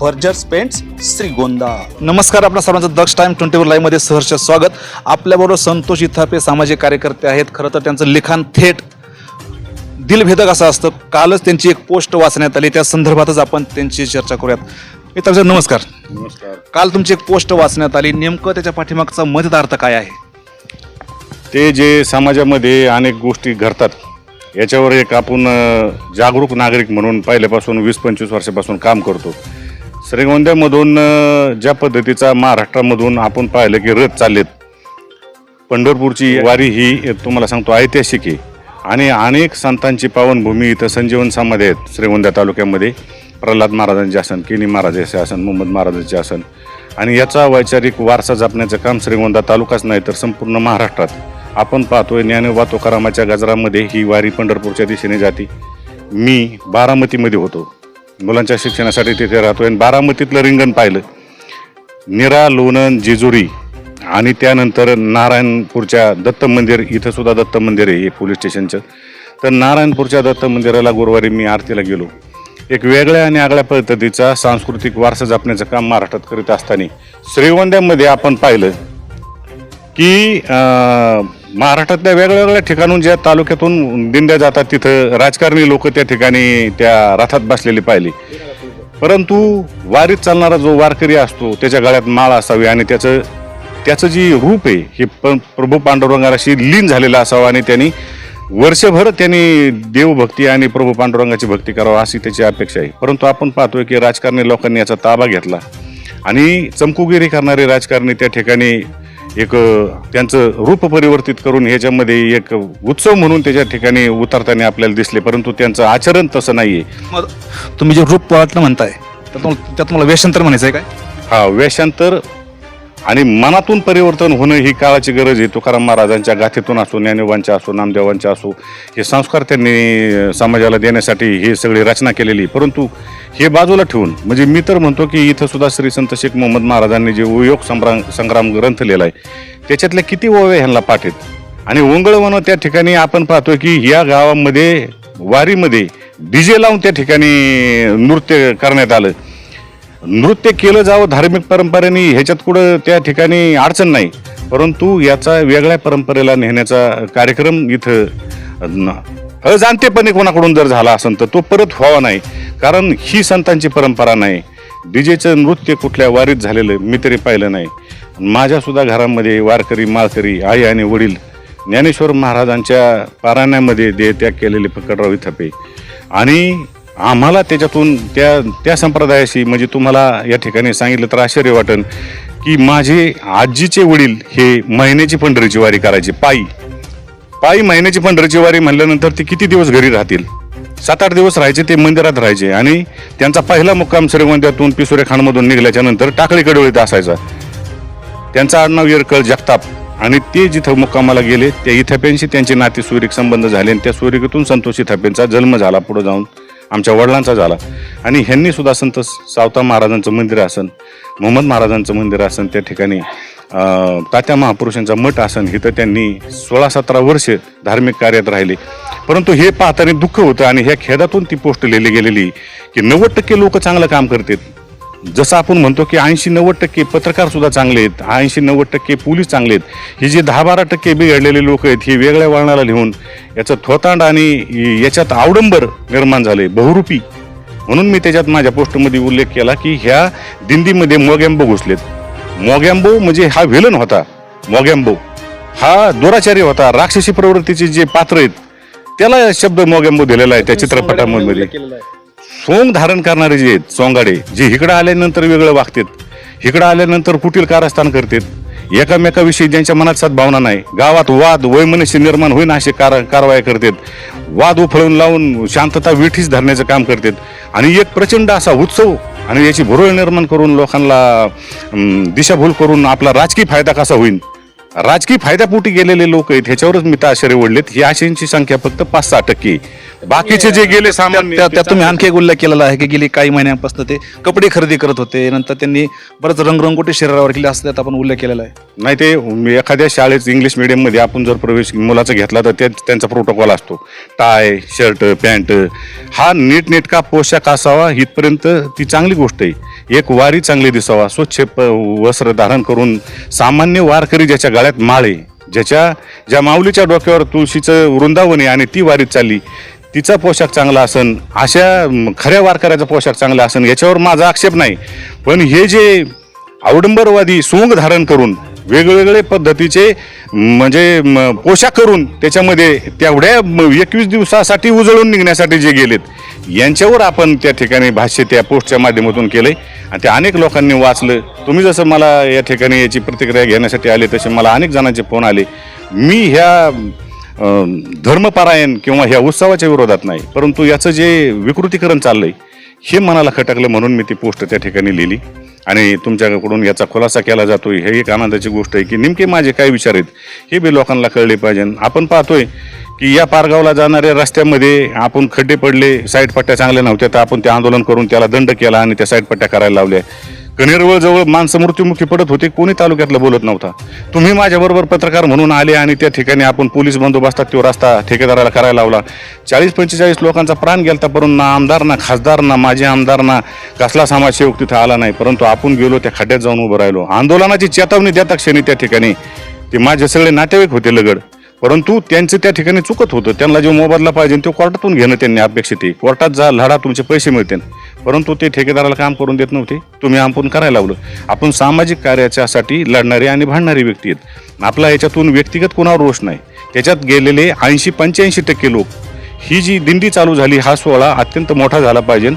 Buerger's paints Shrigonda. नमस्कार आपल्या सर्वांचं दक्ष टाइम ट्वेंटी लाईव्हमध्ये सहर्ष स्वागत. आपल्याबरोबर संतोष इथापे सामाजिक कार्यकर्ते आहेत. खरं तर त्यांचं लिखाण थेट दिलभेदक असं असतं. कालच त्यांची एक पोस्ट वाचण्यात आली. त्या संदर्भातच आपण त्यांची चर्चा करूयात. मित्रांनो नमस्कार. नमस्कार. काल तुमची एक पोस्ट वाचण्यात आली. नेमकं त्याच्या पाठीमागचा मध्यतार्थ काय आहे? ते जे समाजामध्ये अनेक गोष्टी घडतात याच्यावर एक आपण अ, जागरूक नागरिक म्हणून पहिल्यापासून वीस पंचवीस वर्षापासून काम करतो. श्रीगोंद्यामधून ज्या पद्धतीचा महाराष्ट्रामधून आपण पाहिलं की रथ चाललेत पंढरपूरची वारी ही तुम्हाला सांगतो ऐतिहासिक आहे. आणि अनेक संतांची पावनभूमी इथं संजीवन समाधी आहेत श्रीगोंदा तालुक्यामध्ये. प्रल्हाद महाराजांचे आसन किनी महाराजांचे आसन मोहम्मद महाराजांचे आसन. आणि याचा वैचारिक वारसा जपण्याचं काम श्रीगोंदा तालुकाच नाही तर संपूर्ण महाराष्ट्रात आपण पाहतोय ज्ञानोबा तुकारामाच्या गजरामध्ये ही वारी पंढरपूरच्या दिशेने जाते. मी बारामतीमध्ये होतो. मुलांच्या शिक्षणासाठी तिथे राहतो आणि बारामतीतलं रिंगण पाहिलं. निरा लोणन जेजुरी आणि त्यानंतर नारायणपूरच्या दत्त मंदिर इथंसुद्धा दत्त मंदिर आहे हे पोलीस स्टेशनचं. तर नारायणपूरच्या दत्त मंदिराला गुरुवारी मी आरतीला गेलो. एक वेगळ्या आणि आगळ्या पद्धतीचा सांस्कृतिक वारसा जपण्याचं काम महाराष्ट्रात करीत असताना श्रीगोंद्यामध्ये आपण पाहिलं की महाराष्ट्रातल्या वेगळ्या वेगळ्या ठिकाणून ज्या तालुक्यातून दिंड्या जातात तिथं राजकारणी लोक त्या ठिकाणी त्या रथात बसलेली पाहिली. परंतु वारीत चालणारा जो वारकरी असतो त्याच्या गळ्यात माळ असावी आणि त्याचं त्याचं जी रूप आहे हे प प्रभू पांडुरंगाशी लीन झालेलं असावं आणि त्यांनी वर्षभर त्यांनी देवभक्ती आणि प्रभू पांडुरंगाची भक्ती करावं अशी त्याची अपेक्षा आहे. परंतु आपण पाहतोय की राजकारणी लोकांनी याचा ताबा घेतला. आणि चमकुगिरी करणारे राजकारणी त्या ठिकाणी एक त्यांचं रूप परिवर्तित करून ह्याच्यामध्ये एक उत्सव म्हणून त्याच्या ठिकाणी उतरताना आपल्याला दिसले परंतु त्यांचं आचरण तसं नाहीये. मग तुम्ही जे रूप पाळटलं म्हणताय त्यात तुम्हाला वेषांतर म्हणायचं आहे काय? हा वेषांतर आणि मनातून परिवर्तन होणं ही काळाची गरज आहे. तुकाराम महाराजांच्या गाथेतून असो ज्ञानोबांच्या असो नामदेवांच्या असो हे संस्कार त्यांनी समाजाला देण्यासाठी हे सगळी रचना केलेली परंतु हे बाजूला ठेवून म्हणजे मी तर म्हणतो की इथं सुद्धा श्री संत शेख मोहम्मद महाराजांनी जे उयोग संग्राम संग्राम ग्रंथ लिहिला आहे त्याच्यातल्या किती ओव्या ह्यांना पाठ आहेत? आणि ओंगळवणं त्या ठिकाणी आपण पाहतोय की या गावामध्ये वारीमध्ये डीजे लावून त्या ठिकाणी नृत्य करण्यात आलं. नृत्य केलं जावं धार्मिक परंपरेने ह्याच्यात कुठं त्या ठिकाणी अडचण नाही. परंतु याचा वेगळ्या परंपरेला नेण्याचा कार्यक्रम इथं अजाणतेपणे कोणाकडून जर झाला असेल तर तो परत व्हावा नाही. कारण ही संतांची परंपरा नाही. डीजेचं नृत्य कुठल्या वारीत झालेलं मी तरी पाहिलं नाही. माझ्यासुद्धा घरामध्ये वारकरी माळकरी आई आणि वडील ज्ञानेश्वर महाराजांच्या पारायणामध्ये देहत्याग केलेले फकडराव इथपे आणि आम्हाला त्याच्यातून त्या त्या संप्रदायाशी म्हणजे तुम्हाला या ठिकाणी सांगितलं तर आश्चर्य वाटेल की माझे आजीचे वडील हे महिन्याची पंढरीची वारी करायचे पायी. पायी महिन्याची पंढरीची वारी म्हणल्यानंतर ते किती दिवस घरी राहतील? सात आठ दिवस राहायचे ते मंदिरात राहायचे आणि त्यांचा पहिला मुक्काम श्रीमंदिरातून पिसुरे खानमधून निघल्याच्या नंतर टाकळी कडवळीत असायचा. त्यांचं आडनाव येरकळ जगताप आणि ते जिथं मुक्कामाला गेले त्या इथाप्यांशी त्यांचे नाते सुरिक संबंध झाले आणि त्या सुरिकेतून संतोष इथाप्यांचा जन्म झाला पुढे जाऊन. आमच्या वडिलांचा झाला. आणि ह्यांनी सुद्धा संत सावता महाराजांचं मंदिर असन मोहम्मद महाराजांचं मंदिर असन त्या ठिकाणी तात्या महापुरुषांचा मठ असन इथं त्यांनी सोळा सतरा वर्ष धार्मिक कार्यात राहिले. परंतु हे पाहताना दुःख होतं आणि ह्या खेदातून ती पोस्ट लिहिली गेलेली की नव्वद टक्के लोक चांगलं काम करतात. जसं आपण म्हणतो की ऐंशी नव्वद टक्के पत्रकार सुद्धा चांगले आहेत ऐंशी नव्वद टक्के पोलीस चांगले आहेत. हे जे दहा बारा टक्के बिघडलेले लोक आहेत हे वेगळ्या वळणाला लिहून याचं थोतांड आणि याच्यात आवडंबर निर्माण झाले बहुरूपी. म्हणून मी त्याच्यात माझ्या पोस्टमध्ये उल्लेख केला की ह्या दिंडीमध्ये मोगॅम्बो घुसलेत. मोगॅम्बो म्हणजे हा व्हिलन होता. मोगॅम्बो. हा दुराचारी होता. राक्षसी प्रवृत्तीचे जे पात्र आहेत त्याला शब्द मोगेंबो दिलेला आहे त्या चित्रपटामध्ये सोंग धारण करणारे जे आहेत सोंगाडे जे इकडं आल्यानंतर वेगळं वागतात इकडं आल्यानंतर कुटील कारस्थान करतात एकामेकाविषयी ज्यांच्या मनात सद्भावना नाही गावात वाद वैमनस्य निर्माण होईन असे कार कारवाया करतात वाद उफळून लावून शांतता विठीच धरण्याचं काम करतात आणि एक प्रचंड असा उत्सव आणि याची भुरळ निर्माण करून लोकांना दिशाभूल करून आपला राजकीय फायदा कसा होईल राजकीय फायद्यापोटी गेलेले लोक आहेत ह्याच्यावरच मी ताशेरे ओढलेत ही आशेंची संख्या फक्त पाच सहा टक्के आहे. बाकीचे जे गेले सामान्य त्या- तुम्ही आणखी एक उल्लेख केलेला आहे की गेली काही महिन्यांपासून ते कपडे खरेदी करत होते. नंतर त्यांनी बरंच रंगरंगोटी शरीरावर केली असं त्यात आपण उल्लेख केलेला आहे. नाही ते एखाद्या शाळेत इंग्लिश medium मध्ये आपण जर प्रवेश मुलाचा घेतला तर त्यांचा प्रोटोकॉल असतो. टाय शर्ट पॅन्ट हा नीटनेटका पोशाख असावा इथपर्यंत ती चांगली गोष्ट आहे. एक वारी चांगली दिसावा स्वच्छ वस्त्र धारण करून सामान्य वारकरी ज्याच्या गळ्यात माळे ज्याच्या ज्या माऊलीच्या डोक्यावर तुळशीचं वृंदावन आहे आणि ती वारीत चालली तिचा पोशाख चांगला असन अशा खऱ्या वारकऱ्याचा पोशाख चांगला असन याच्यावर माझा आक्षेप नाही. पण हे जे अवडंबरवादी सोंग धारण करून वेगवेगळे पद्धतीचे म्हणजे पोशाख करून त्याच्यामध्ये तेवढ्या एकवीस दिवसासाठी उजळून निघण्यासाठी जे गेलेत यांच्यावर आपण त्या ठिकाणी भाष्य त्या पोस्टच्या माध्यमातून केलंय. आणि ते अनेक लोकांनी वाचलं. तुम्ही जसं मला या ठिकाणी याची प्रतिक्रिया घेण्यासाठी आले तसे मला अनेक जणांचे फोन आले. मी ह्या धर्मपारायण किंवा ह्या उत्सवाच्या विरोधात नाही परंतु याचं जे विकृतीकरण चाललंय हे मनाला खटकलं म्हणून मी ती पोस्ट त्या ठिकाणी लिहिली. आणि तुमच्याकडून याचा खुलासा केला जातोय हे एक आनंदाची गोष्ट आहे की नेमके माझे काय विचार आहेत हे बी लोकांना कळले पाहिजे. आपण पाहतोय की या पारगावला जाणाऱ्या रस्त्यामध्ये आपण खड्डे पडले साईड पट्ट्या चांगल्या नव्हत्या तर आपण ते आंदोलन करून त्याला दंड केला आणि त्या साईड पट्ट्या करायला लावल्या. कनेरवळ जवळ माणसं मृत्युमुखी पडत होते कोणी तालुक्यातलं बोलत नव्हता. तुम्ही माझ्याबरोबर पत्रकार म्हणून आले आणि त्या ठिकाणी आपण पोलीस बंदोबस्तात तो रस्ता ठेकेदाराला करायला लावला. चाळीस पंचेचाळीस लोकांचा प्राण गेलता परंतु ना आमदार ना खासदार ना माजी आमदार ना कसला समाजसेवक तिथं आला नाही. परंतु आपण गेलो त्या खड्ड्यात जाऊन उभं राहिलो. आंदोलनाची चेतावणी देता क्षणी त्या ठिकाणी. ते माझे सगळे नातेवाईक होते लगड. परंतु त्यांचं त्या ठिकाणी चुकत होतं. त्यांना जो मोबदला पाहिजे तो कोर्टातून घेणं त्यांनी अपेक्षित आहे. कोर्टात जा लढा तुमचे पैसे मिळतील. परंतु ते ठेकेदाराला काम करून देत नव्हते. तुम्ही आपण करायला लावलं. आपण सामाजिक कार्याच्यासाठी लढणारे आणि भांडणारी व्यक्ती आहेत. आपला याच्यातून व्यक्तिगत कोणावर रोष नाही. त्याच्यात गेलेले ऐंशी पंच्याऐंशी टक्के लोक. ही जी दिंडी चालू झाली हा सोहळा अत्यंत मोठा झाला पाहिजे.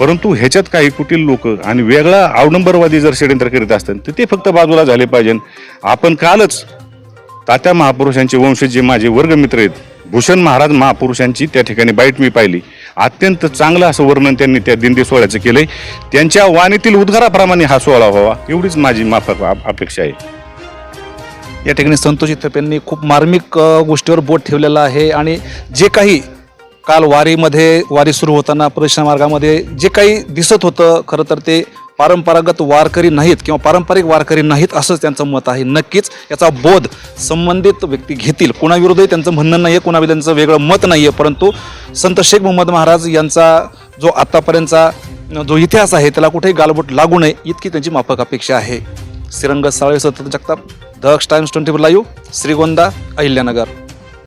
परंतु ह्याच्यात काही कुटील लोक आणि वेगळा अवडंबरवादी जर षडयंत्र करीत असतात तर ते फक्त बाजूला झाले पाहिजे. आपण कालच तात्या महापुरुषांचे वंशज जे माझे वर्गमित्र आहेत भूषण महाराज महापुरुषांची त्या ठिकाणी बाईट मी पाहिली. अत्यंत चांगलं असं वर्णन त्यांनी त्या दिंडी सोहळ्याचं आहे त्यांच्या वाणीतील उद्गाराप्रमाणे हा सोहळा व्हावा एवढीच माझी माफक अपेक्षा आहे. या ठिकाणी संतोष इथप यांनी खूप मार्मिक गोष्टीवर बोट ठेवलेला आहे आणि जे काही काल वारीमध्ये वारी सुरू होताना प्रदक्षिणा मार्गामध्ये जे काही दिसत होतं खरं तर ते पारंपरागत वारकरी नाहीत किंवा पारंपरिक वारकरी नाहीत असंच त्यांचं मत आहे. नक्कीच याचा बोध संबंधित व्यक्ती घेतील. कोणाविरोधही त्यांचं म्हणणं नाही आहे कोणाविरुद्ध त्यांचं वेगळं मत नाही आहे परंतु संत शेख मोहम्मद महाराज यांचा जो आत्तापर्यंतचा जो इतिहास आहे त्याला कुठेही गालबोट लागू नये इतकी त्यांची माफक अपेक्षा आहे. श्रीरंग साळे सतत Jagtap Daksh Times twenty four live Shrigonda Ahilyanagar.